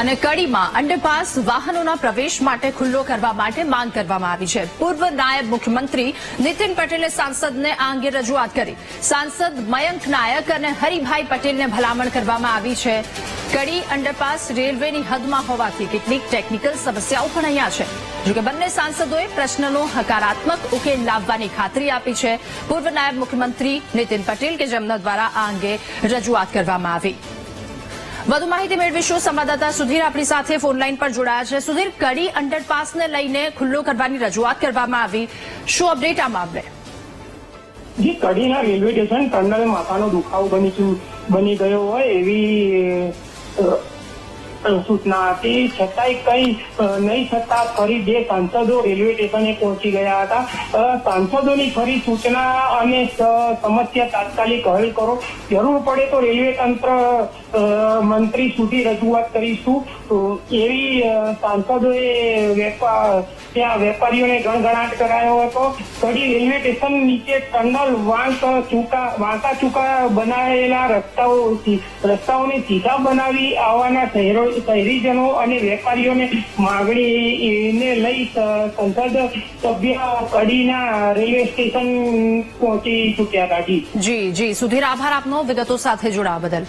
અને કડીમાં અંડરપાસ વાહનોના પ્રવેશ માટે ખુલ્લો કરવા માટે માંગ કરવામાં આવી છે. પૂર્વ નાયબ મુખ્યમંત્રી નીતિન પટેલે સાંસદને આ અંગે રજૂઆત કરી. સાંસદ મયંક નાયક અને હરિભાઈ પટેલને ભલામણ કરવામાં આવી છે. કડી અંડરપાસ રેલવેની હદમાં હોવાથી કેટલીક ટેકનિકલ સમસ્યાઓ પણ અહીંયા છે. જોકે બંને સાંસદોએ પ્રશ્નનો હકારાત્મક ઉકેલ લાવવાની ખાતરી આપી છે. પૂર્વ નાયબ મુખ્યમંત્રી નીતિન પટેલ કે જેમના દ્વારા આ અંગે રજૂઆત કરવામાં આવી. વધુ માહિતી મેળવીશું સંવાદદાતા સુધીર આપણી સાથે ફોનલાઈન પર જોડાયા છે. સુધીર, કડી અંડરપાસને લઈને ખુલ્લો કરવાની રજૂઆત કરવામાં આવી. શું અપડેટ આ મામલે જે, કડીના રેલવે સ્ટેશન ટનલ માથાનો દુખાવો બની ગયો હોય એવી સૂચના હતી છતાંય કઈ નહીં થતા ફરી બે સાંસદો રેલવે સ્ટેશને પહોંચી ગયા હતા સાંસદોની ફરી સૂચના અને સમસ્યા તાત્કાલિક હલ કરો. જરૂર પડે તો રેલવે તંત્ર મંત્રી સુધી રજૂઆત કરીશું. એવી સાંસદોએ વેપાર ત્યાં વેપારીઓને ગણગણાટ કરાયો હતો. કડી રેલવે સ્ટેશન નીચે ટનલ વાંક ચૂકા, વાંકા ચૂકા બનાવેલા રસ્તાઓ, રસ્તાઓને સીધા બનાવી આવવાના શહેરો શહેરીજનો અને વેપારીઓને માગણીને લઈ સંસદ સભ્ય કડીના રેલવે સ્ટેશન પહોંચી ચૂક્યા હતા. જી જી. સુધીર, આભાર આપનો. વિગતો સાથે જોડાવા બદલ.